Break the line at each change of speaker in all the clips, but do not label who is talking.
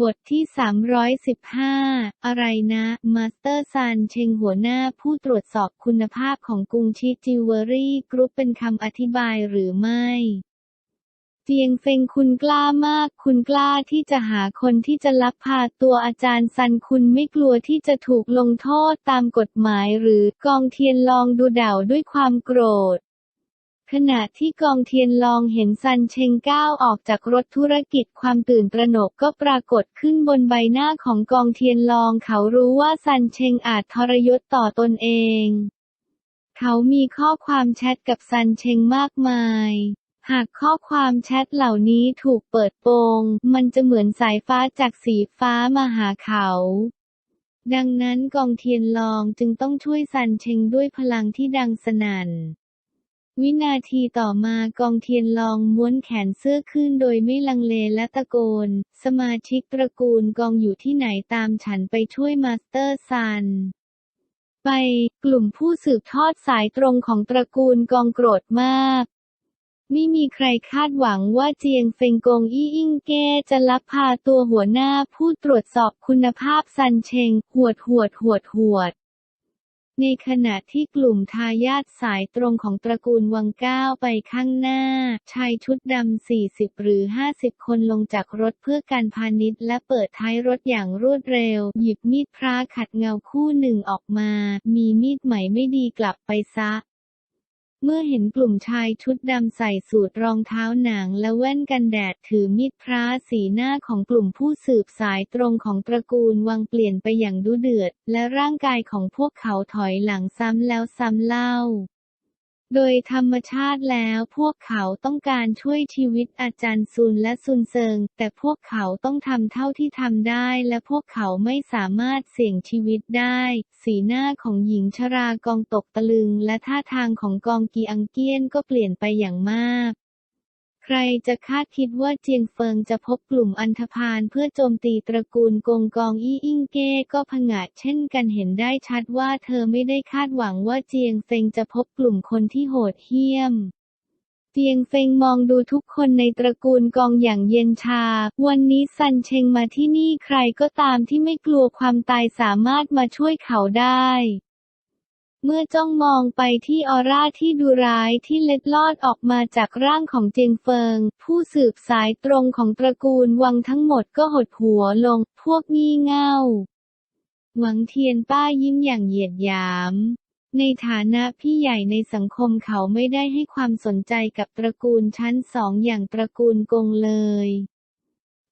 บทที่ 315 อะไรนะ มาสเตอร์ซันเชงหัวหน้าผู้ตรวจสอบคุณภาพของกรุงชิจิวเวอรี่กรุ๊ปเป็นคำอธิบายหรือไม่เจียงเฟงคุณกล้ามาก คุณกล้าที่จะหาคนที่จะลักพาตัวอาจารย์ซันคุณไม่กลัวที่จะถูกลงโทษตามกฎหมายหรือกองเทียนลองดูด่าวด้วยความโกรธ ขณะที่กองเทียนลองเห็นซันเชงก้าวออกจากรถธุรกิจความตื่นตระหนกก็ปรากฏขึ้นบนใบหน้าของกองเทียนลองเขารู้ว่าซันเชงอาจทรยศต่อตนเอง เขามีข้อความแชทกับซันเชงมากมาย หากข้อความแชทเหล่านี้ถูกเปิดโปง มันจะเหมือนสายฟ้าจากสีฟ้ามาหาเขาดังนั้นกองเทียนลองจึงต้องช่วยซันเชงด้วยพลังที่ดังสนั่น วินาทีต่อมากองเทียนลองม้วนแขนเสื้อขึ้นโดยไม่ลังเลและตะโกน สมาชิกตระกูลกองอยู่ที่ไหนตามฉันไปช่วยมาสเตอร์ซันไป กลุ่มผู้สืบทอดสายตรงของตระกูลกองโกรธมากไม่มีใครคาดหวังว่าเจียงเฟงกงอี้อิงเก้จะลักพาตัวหัวหน้าผู้ตรวจสอบคุณภาพซันเชง หวดหวดหวดหวด ในขณะที่กลุ่มทายาทสายตรงของตระกูลวังก้าวไปข้างหน้า ชายชุดดำ 40 หรือ 50 คนลงจากรถเพื่อการพาณิชย์และเปิดท้ายรถอย่างรวดเร็ว หยิบมีดพระขัดเงาคู่หนึ่งออกมา มีมีดใหม่ไม่ดีกลับไปซะ เมื่อเห็นกลุ่มชายชุดดำใส่สูทรองเท้าหนังและแว่นกันแดดถือมีดพระสีหน้าของกลุ่มผู้สืบสายตรงของตระกูลวังเปลี่ยนไปอย่างดุเดือด และร่างกายของพวกเขาถอยหลังซ้ำแล้วซ้ำเล่า โดยธรรมชาติแล้วพวกเขาต้องการช่วยชีวิตอาจารย์ซุนและซุนเซิง แต่พวกเขาต้องทำเท่าที่ทำได้และพวกเขาไม่สามารถเสี่ยงชีวิตได้ สีหน้าของหญิงชรากองตกตะลึง และท่าทางของกองกีอังเกียนก็เปลี่ยนไปอย่างมาก ใครจะคาดคิดว่าเจียงเฟิงจะพบกลุ่มอันธพาลเพื่อโจมตีตระกูลกงกองอี้อิงเก้ก็ผงาดเช่นกันเห็นได้ชัดว่าเธอไม่ได้คาดหวังว่าเจียงเฟิงจะพบกลุ่มคนที่โหดเหี้ยมเจียงเฟงมองดูทุกคนในตระกูลกองอย่างเย็นชา วันนี้ซันเชงมาที่นี่ใครก็ตามที่ไม่กลัวความตายสามารถมาช่วยเขาได้ เมื่อจ้องมองไปที่ออร่าที่ดูร้ายที่เล็ดลอดออกมาจากร่างของเจียงเฟิง ผู้สืบสายตรงของตระกูลวังทั้งหมดก็หดหัวลง พวกงี่เง่า หวังเทียนป้ายิ้มอย่างเหยียดหยาม ในฐานะพี่ใหญ่ในสังคมเขาไม่ได้ให้ความสนใจกับตระกูลชั้นสองอย่างตระกูลกงเลย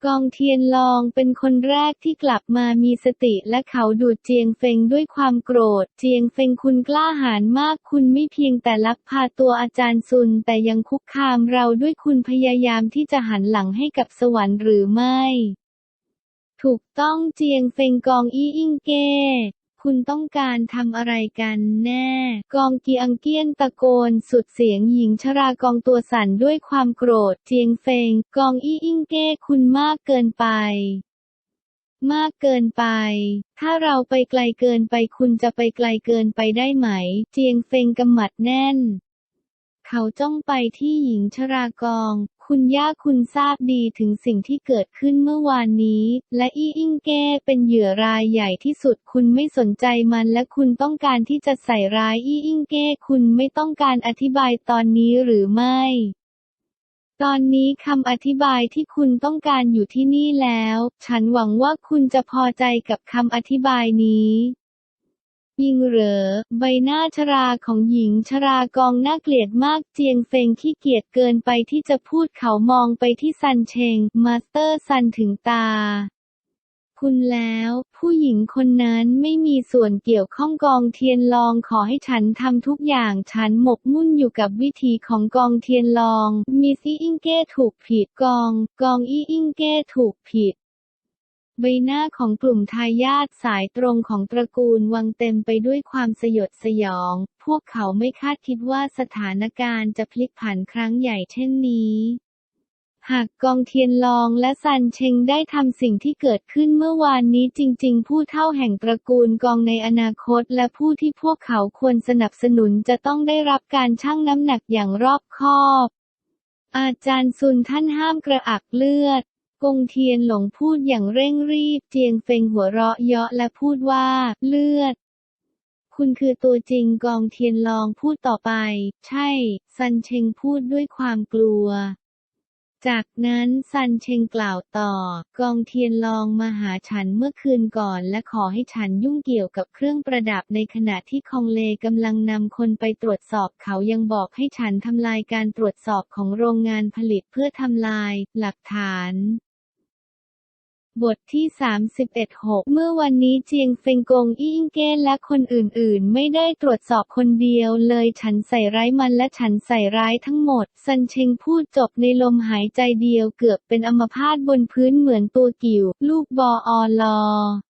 กองเทียนลองเป็นคนแรกที่กลับมามีสติและเขาดูดเจียงเฟงด้วยความโกรธ เจียงเฟงคุณกล้าหาญมากคุณไม่เพียงแต่ลักพาตัวอาจารย์ซุน แต่ยังคุกคามเราด้วยคุณพยายามที่จะหันหลังให้กับสวรรค์หรือไม่ ถูกต้องเจียงเฟงกองอี้อิงเก้ คุณต้องการทำอะไรกันแน่ กองกีอังเกียนตะโกนสุดเสียงหญิงชรากองตัวสั่นด้วยความโกรธ เจียงเฟง กองอี้อิงเก้คุณมากเกินไป มากเกินไป ถ้าเราไปไกลเกินไปคุณจะไปไกลเกินไปได้ไหม เจียงเฟงกำหมัดแน่น เขาจ้องไปที่หญิงชรากอง คุณย่าคุณทราบดีถึงสิ่งที่เกิดขึ้นเมื่อวานนี้ และอี้อิงเก้เป็นเหยื่อรายใหญ่ที่สุด คุณไม่สนใจมันและคุณต้องการที่จะใส่ร้ายอี้อิงเก้คุณไม่ต้องการอธิบายตอนนี้หรือไม่ ตอนนี้คำอธิบายที่คุณต้องการอยู่ที่นี่แล้ว ฉันหวังว่าคุณจะพอใจกับคำอธิบายนี้ ยิงเหรอ ใบหน้าชราของหญิงชรากองน่าเกลียดมากเจียงเฟงขี้เกียจเกินไปที่จะพูดเขามองไปที่ซันเชง มาสเตอร์ซันถึงตา คุณแล้ว ผู้หญิงคนนั้นไม่มีส่วนเกี่ยวข้องกองเทียนลองขอให้ฉันทำทุกอย่างฉันหมกมุ่นอยู่กับวิธีของกองเทียนลอง มิสอี้อิงเก้ถูกผิดกอง กองอี้อิงเก้ถูกผิด ใบหน้าของกลุ่มทายาทสายตรงของตระกูลวังเต็มไปด้วยความสยดสยอง พวกเขาไม่คาดคิดว่าสถานการณ์จะพลิกผันครั้งใหญ่เช่นนี้ หากกองเทียนลองและซันเชงได้ทำสิ่งที่เกิดขึ้นเมื่อวานนี้จริง ๆ ผู้เท่าแห่งตระกูลกองในอนาคตและผู้ที่พวกเขาควรสนับสนุนจะต้องได้รับการชั่งน้ำหนักอย่างรอบคอบ อาจารย์ซุนท่านห้ามกระอักเลือด งเทียนหลงพูดอย่างเร่งรีบ เจียงเฟงหัวเราะเยาะและพูดว่า เลือด คุณคือตัวจริงกองเทียนลองพูดต่อไป ใช่ ซันเชงพูดด้วยความกลัว จากนั้นซันเชงกล่าวต่อ กองเทียนลองมาหาฉันเมื่อคืนก่อนและขอให้ฉันยุ่งเกี่ยวกับเครื่องประดับในขณะที่คองเลกำลังนำคนไปตรวจสอบเขายังบอกให้ฉันทำลายการตรวจสอบของโรงงานผลิตเพื่อทำลาย หลักฐาน บทที่ 31-6 เมื่อวันนี้เจียงเฟงกงอี้อิงเก้และคนอื่นๆ ไม่ได้ตรวจสอบคนเดียวเลยฉันใส่ร้ายมันและฉันใส่ร้ายทั้งหมด ซันเชงพูดจบในลมหายใจเดียวเกือบเป็นอัมพาตบนพื้นเหมือนตัวกิ่ว ลูกบออลอ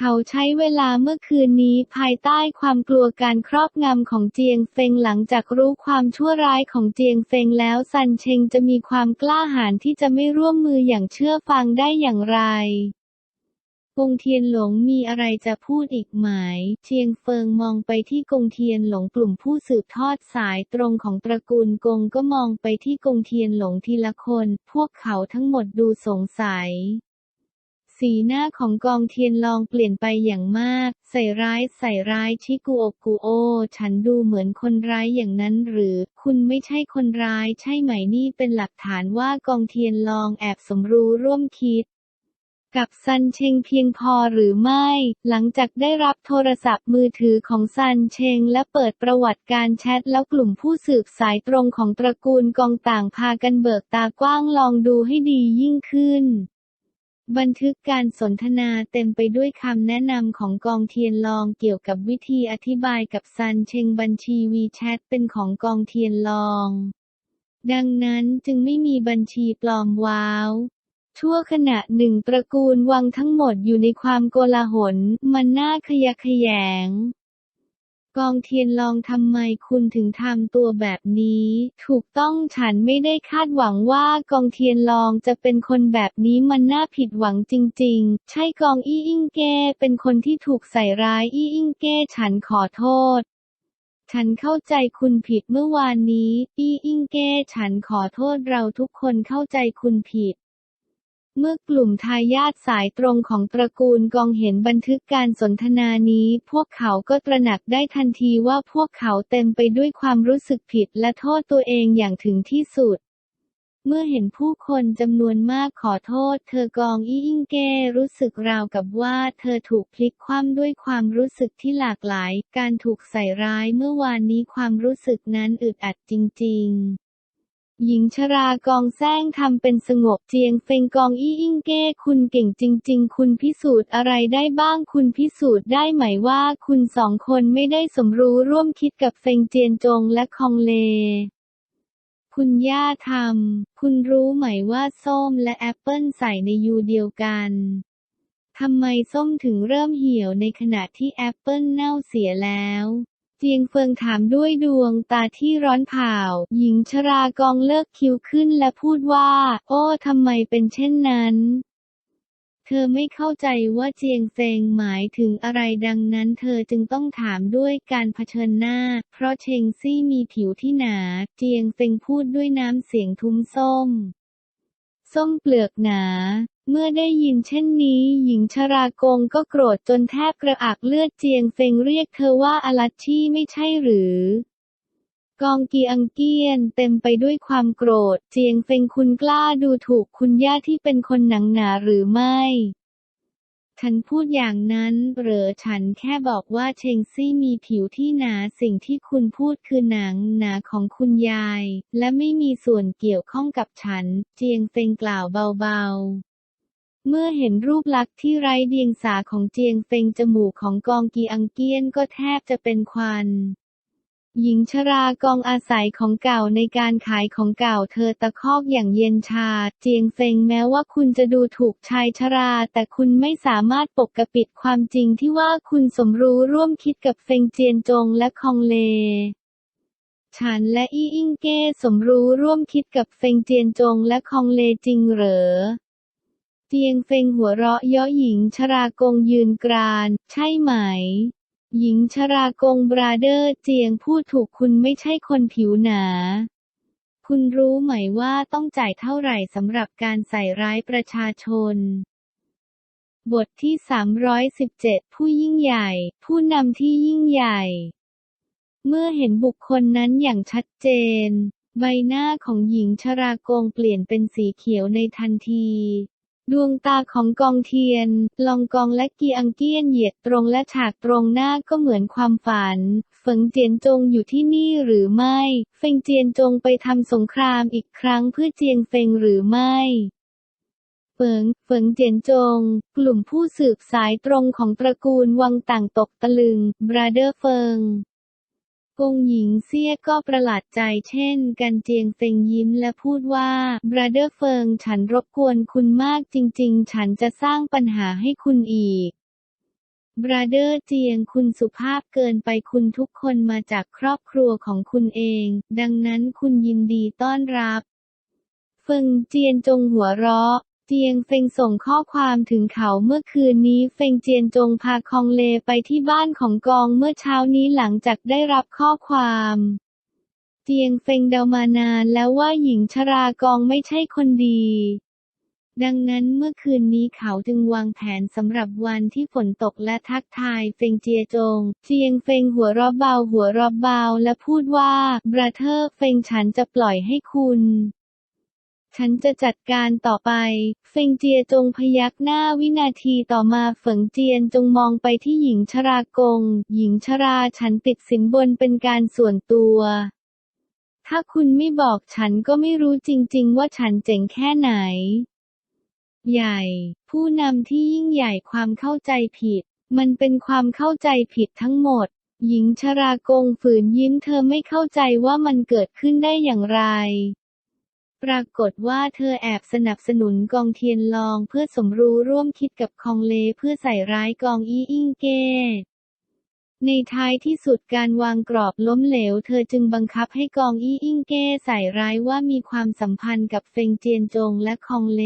เขาใช้เวลาเมื่อคืนนี้ภายใต้ความกลัวการครอบงำของเจียงเฟงหลังจากรู้ความชั่วร้ายของเจียงเฟงแล้วซันเชงจะมีความกล้าหาญที่จะไม่ร่วมมืออย่างเชื่อฟังได้อย่างไร กงเทียนหลงมีอะไรจะพูดอีกไหมเชียงเฟิงมองไปที่กงเทียนหลงกลุ่มผู้สืบทอดสายตรงของตระกูลกงก็มองไปที่กงเทียนหลงทีละคน พวกเขาทั้งหมดดูสงสัย สีหน้าของกองเทียนลองเปลี่ยนไปอย่างมาก ใส่ร้ายใส่ร้ายชิกุโอกุโอ ฉันดูเหมือนคนร้ายอย่างนั้นหรือ คุณไม่ใช่คนร้ายใช่ไหมนี่เป็นหลักฐานว่ากองเทียนลองแอบสมรู้ร่วมคิดกับซันเชงเพียงพอหรือไม่ หลังจากได้รับโทรศัพท์มือถือของซันเชงและเปิดประวัติการแชทแล้วกลุ่มผู้สืบสายตรงของตระกูลกองต่างพากันเบิกตากว้างลองดูให้ดียิ่งขึ้น บันทึกการสนทนาเต็มไปด้วยคำแนะนำของกองเทียนลองเกี่ยวกับวิธีอธิบายกับซันเชงบัญชีวีแชทเป็นของกองเทียนลอง ดังนั้นจึงไม่มีบัญชีปลอมว้าวชั่วขณะหนึ่งตระกูลวังทั้งหมดอยู่ในความโกลาหล มันน่าขยะแขยง กองเทียนลองทำไมคุณถึงทำตัวแบบนี้ ถูกต้องฉันไม่ได้คาดหวังว่ากองเทียนลองจะเป็นคนแบบนี้มันน่าผิดหวังจริง ๆ ใช่กองอี้อิงเก้เป็นคนที่ถูกใส่ร้ายอี้อิงเก้ฉันขอโทษฉันเข้าใจคุณผิดเมื่อวานนี้อี้อิงเก้ ฉันขอโทษเราทุกคนเข้าใจคุณผิด เมื่อกลุ่มทายาทสายตรงของตระกูลกองเห็นบันทึกการสนทนานี้ พวกเขาก็ตระหนักได้ทันทีว่าพวกเขาเต็มไปด้วยความรู้สึกผิดและโทษตัวเองอย่างถึงที่สุด เมื่อเห็นผู้คนจำนวนมากขอโทษ เธอกองอี้อิงเก้รู้สึกราวกับว่าเธอถูกพลิกคว่ำด้วยความรู้สึกที่หลากหลาย การถูกใส่ร้ายเมื่อวานนี้ความรู้สึกนั้นอึดอัดจริง ๆ หญิงชรากองแซงทำเป็นสงบเจียงเฟงกองอี้อิงเก้คุณเก่งจริง ๆ คุณพิสูจน์อะไรได้บ้างคุณพิสูจน์ได้ไหมว่าคุณสองคนไม่ได้สมรู้ร่วมคิดกับเฟงเจียนจงและคองเล คุณย่าทำคุณรู้ไหมว่าส้มและแอปเปิลใส่ในยูเดียวกันทำไมส้มถึงเริ่มเหี่ยวในขณะที่แอปเปิลเน่าเสียแล้ว เจียงเฟิงถามด้วยดวงตาที่ร้อนเผาหญิงชรากองเลิกคิ้วขึ้นและพูดว่า โอ้ทำไมเป็นเช่นนั้น เธอไม่เข้าใจว่าเจียงเฟงหมายถึงอะไรดังนั้น เธอจึงต้องถามด้วยการเผชิญหน้า เพราะเชงซี่มีผิวที่หนา เจียงเฟงพูดด้วยน้ำเสียงทุ้มส้ม ส้มเปลือกหนา เมื่อได้ยินเช่นนี้ หญิงชรากงก็โกรธจนแทบกระอักเลือดเจียงเฟงเรียกเธอว่าอลัชชี่ไม่ใช่หรือ กองกีอังเกียนเต็มไปด้วยความโกรธ เจียงเฟงคุณกล้าดูถูกคุณย่าที่เป็นคนหนังหนาหรือไม่ ฉันพูดอย่างนั้นเหรอฉันแค่บอกว่าเชงซี่มีผิวที่หนาสิ่งที่คุณพูดคือหนังหนาของคุณยาย และไม่มีส่วนเกี่ยวข้องกับฉัน เจียงเฟงกล่าวเบาๆ เมื่อเห็นรูปลักษณ์ที่ไร้เดียงสาของเจียงเฟงจมูกของกองกีอังเกียนก็แทบจะเป็นควันหญิงชรากองอาศัยของเก่าในการขายของเก่าเธอตะคอกอย่างเย็นชา เจียงเฟงแม้ว่าคุณจะดูถูกชายชรา แต่คุณไม่สามารถปกปิดความจริงที่ว่าคุณสมรู้ร่วมคิดกับเฟงเจียนจงและคองเล ฉันและอี้อิงเก้สมรู้ร่วมคิดกับเฟงเจียนจงและคองเลจริงเหรอ เจียงเฟงหัวเราะเยาะหญิงชรากงยืนกราน ใช่ไหม หญิงชรากงบราเดอร์เจียงพูดถูกคุณไม่ใช่คนผิวหนา คุณรู้ไหมว่าต้องจ่ายเท่าไหร่สำหรับการใส่ร้ายประชาชน บทที่ 317 ผู้ยิ่งใหญ่ ผู้นำที่ยิ่งใหญ่ เมื่อเห็นบุคคลนั้นอย่างชัดเจน ใบหน้าของหญิงชรากงเปลี่ยนเป็นสีเขียวในทันที ดวงตาของกองเทียน ลองกองและกีอังเกียนเหยียดตรงและฉากตรงหน้าก็เหมือนความฝัน เฟิงเจียนจงอยู่ที่นี่หรือไม่ เฟิงเจียนจงไปทำสงครามอีกครั้งเพื่อเจียงเฟิงหรือไม่เฟิง เฟิงเจียนจง กลุ่มผู้สืบสายตรงของตระกูลวังต่างตกตะลึง บราเดอร์เฟิง กงหญิงเซี่ยก็ประหลาดใจเช่นกันเจียงเฟงยิ้มและพูดว่าบราเดอร์เฟิงฉันรบกวนคุณมากจริง ๆ ฉันจะสร้างปัญหาให้คุณอีกบราเดอร์เจียงคุณสุภาพเกินไปคุณทุกคนมาจากครอบครัวของคุณเอง ดังนั้นคุณยินดีต้อนรับ เฟิงเจียนจงหัวเราะ เจียงเฟงส่งข้อความถึงเขาเมื่อคืนนี้ เฟงเจียนจงพาคองเลไปที่บ้านของกองเมื่อเช้านี้หลังจากได้รับข้อความเจียงเฟงเดามานานแล้วว่าหญิงชรากองไม่ใช่คนดี ดังนั้นเมื่อคืนนี้เขาจึงวางแผนสำหรับวันที่ฝนตกและทักทายเฟงเจียจง เจียงเฟงหัวเรอบเบาหัวเรอบเบาและพูดว่าบราเธอร์เฟงฉันจะปล่อยให้คุณ ฉันจะจัดการต่อไป เฟิงเจียจงพยักหน้าวินาทีต่อมาเฟิงเจียนจงมองไปที่หญิงชรากง หญิงชราฉันติดสินบนเป็นการส่วนตัว ถ้าคุณไม่บอกฉันก็ไม่รู้จริง ๆ ว่าฉันเจ๋งแค่ไหน ใหญ่ ผู้นำที่ยิ่งใหญ่ความเข้าใจผิด มันเป็นความเข้าใจผิดทั้งหมด หญิงชรากงฝืนยิ้มเธอไม่เข้าใจว่ามันเกิดขึ้นได้อย่างไร ปรากฏว่าเธอแอบสนับสนุนกองเทียนลองเพื่อสมรู้ร่วมคิดกับคองเลเพื่อใส่ร้ายกองอี้อิงเก้ในท้ายที่สุดการวางกรอบล้มเหลว เธอจึงบังคับให้กองอี้อิงเก้ใส่ร้ายว่ามีความสัมพันธ์กับเฟงเจียนจงและคองเล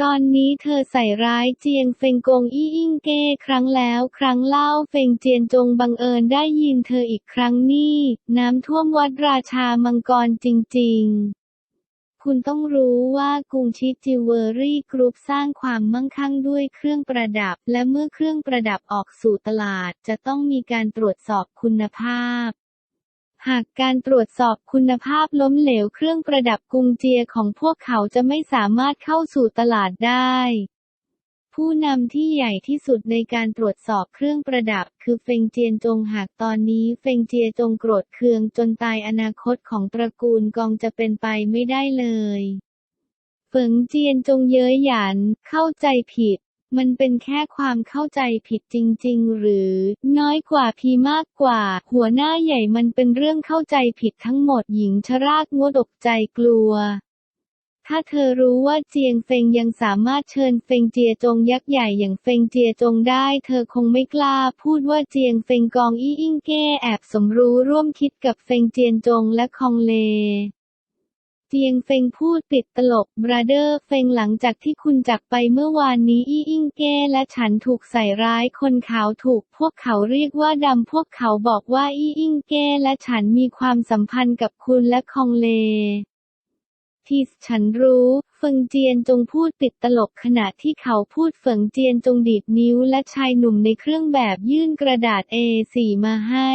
ตอนนี้เธอใส่ร้ายเจียงเฟงกงอี้อิงเก้ครั้งแล้วครั้งเล่าเฟงเจียนจงบังเอิญได้ยินเธออีกครั้งนี่ น้ำท่วมวัดราชามังกรจริง ๆคุณต้องรู้ว่ากรุงชิจิวเวอรี่กรุ๊ปสร้างความมั่งคั่งด้วยเครื่องประดับ และเมื่อเครื่องประดับออกสู่ตลาด จะต้องมีการตรวจสอบคุณภาพ หากการตรวจสอบคุณภาพล้มเหลวเครื่องประดับกรุงเจียของพวกเขาจะไม่สามารถเข้าสู่ตลาดได้ ผู้นำที่ใหญ่ที่สุดในการตรวจสอบเครื่องประดับ คือเฟงเจียนจงหากตอนนี้เฟงเจียจงโกรธเคืองจนตายอนาคตของตระกูลกองจะเป็นไปไม่ได้เลย เฟิงเจียนจงเย้ยหยันเข้าใจผิด มันเป็นแค่ความเข้าใจผิดจริง ๆ หรือ น้อยกว่าพีมากกว่า หัวหน้าใหญ่มันเป็นเรื่องเข้าใจผิดทั้งหมดหญิงชรากงดกใจกลัวถ้าเธอรู้ว่าเจียงเฟงยังสามารถเชิญเฟงเจียจงยักษ์ใหญ่อย่างเฟงเจียจงได้ เธอคงไม่กล้าพูดว่าเจียงเฟงกองอี้อิงเก้แอบสมรู้ร่วมคิดกับเฟงเจียนจงและคองเล เจียงเฟงพูดติดตลกบราเดอร์เฟงหลังจากที่คุณจากไปเมื่อวานนี้อี้อิงเก้และฉันถูกใส่ร้ายคนขาวถูกพวกเขาเรียกว่าดำพวกเขาบอกว่าอี้อิงเก้และฉันมีความสัมพันธ์กับคุณและคองเลที่ฉันรู้เฟิงเจียนจงพูดติดตลกขณะที่เขาพูดเฟิงเจียนจงดีดนิ้วและชายหนุ่มในเครื่องแบบยื่นกระดาษ A4 มาให้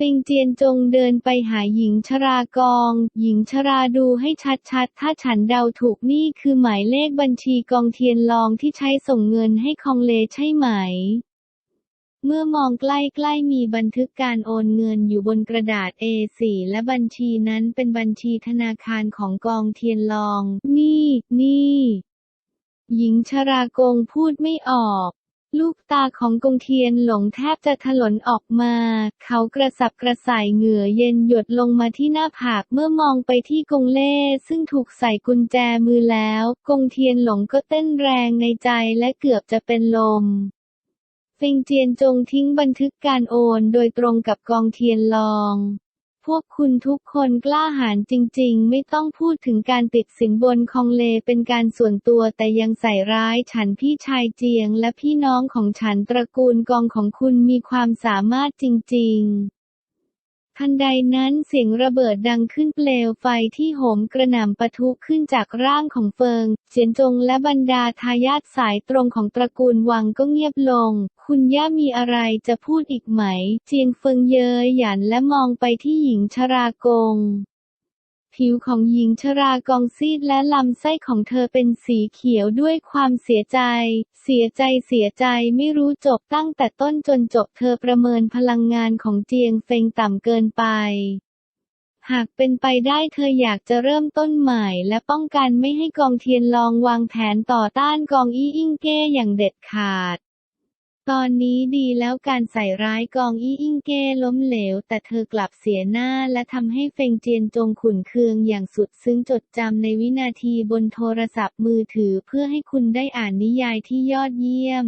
เฟงเจียนจงเดินไปหาหญิงชรากอง หญิงชราดูให้ชัดๆ ถ้าฉันเดาถูกนี่คือหมายเลขบัญชีกองเทียนลองที่ใช้ส่งเงินให้คองเลใช่ไหม เมื่อมองใกล้ๆมีบันทึกการโอนเงินอยู่บนกระดาษ A4 และบัญชีนั้นเป็นบัญชีธนาคารของกองเทียนลอง นี่ นี่ หญิงชรากงพูดไม่ออก ลูกตาของกงเทียนหลงแทบจะถลนออกมา เขากระสับกระส่ายเหงื่อเย็นหยดลงมาที่หน้าผากเมื่อมองไปที่กงเล่ซึ่งถูกใส่กุญแจมือแล้ว กงเทียนหลงก็เต้นแรงในใจและเกือบจะเป็นลมเฟงเจียนจงทิ้งบันทึกการโอนโดยตรงกับกองเทียนลอง วกคุณทุกคนกล้าหาญจริง ๆ ไม่ต้องพูดถึงการติดสินบนคองเลเป็นการส่วนตัวแต่ยังใส่ร้ายฉันพี่ชายเจียงและพี่น้องของฉันตระกูลกองของคุณมีความสามารถจริง ๆ ทันใดนั้นเสียงระเบิดดังขึ้นเปลวไฟที่โหมกระหน่ำปะทุขึ้นจากร่างของเฟิง เจียนจงและบรรดาทายาทสายตรงของตระกูลวังก็เงียบลง คุณย่ามีอะไรจะพูดอีกไหม เจียงเฟิงเยยหยันและมองไปที่หญิงชรากง ผิวของหญิงชรากองซีดและลำไส้ของเธอเป็นสีเขียวด้วยความเสียใจ เสียใจเสียใจไม่รู้จบตั้งแต่ต้นจนจบเธอประเมินพลังงานของเจียงเฟงต่ำเกินไปหากเป็นไปได้เธออยากจะเริ่มต้นใหม่และป้องกันไม่ให้กองเทียนลองวางแผนต่อต้านกองอี้อิงเก้อย่างเด็ดขาด ตอนนี้ดีแล้วการใส่ร้ายกองอี้อิงเก้ล้มเหลว แต่เธอกลับเสียหน้าและทำให้เฟงเจียนจงขุนเคืองอย่างสุดซึ้งจดจำในวินาทีบนโทรศัพท์มือถือเพื่อให้คุณได้อ่านนิยายที่ยอดเยี่ยม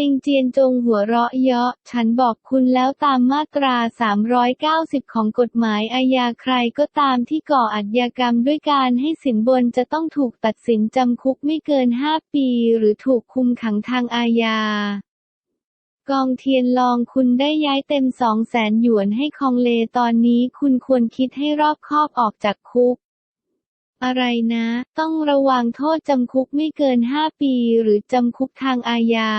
เฟงเจียนจงหัวเราะเยาะ ฉันบอกคุณแล้วตามมาตรา 390 ของกฎหมายอาญาใครก็ตามที่ก่ออาชญากรรมด้วยการให้สินบนจะต้องถูกตัดสินจำคุกไม่เกิน 5 ปี หรือถูกคุมขังทางอาญากองเทียนลองคุณได้ย้ายเต็มสองแสนหยวนให้คองเลตอนนี้คุณควรคิดให้รอบคอบออกจากคุก อะไรนะ ต้องระวังโทษจำคุกไม่เกิน5ปีหรือจำคุกทางอาญา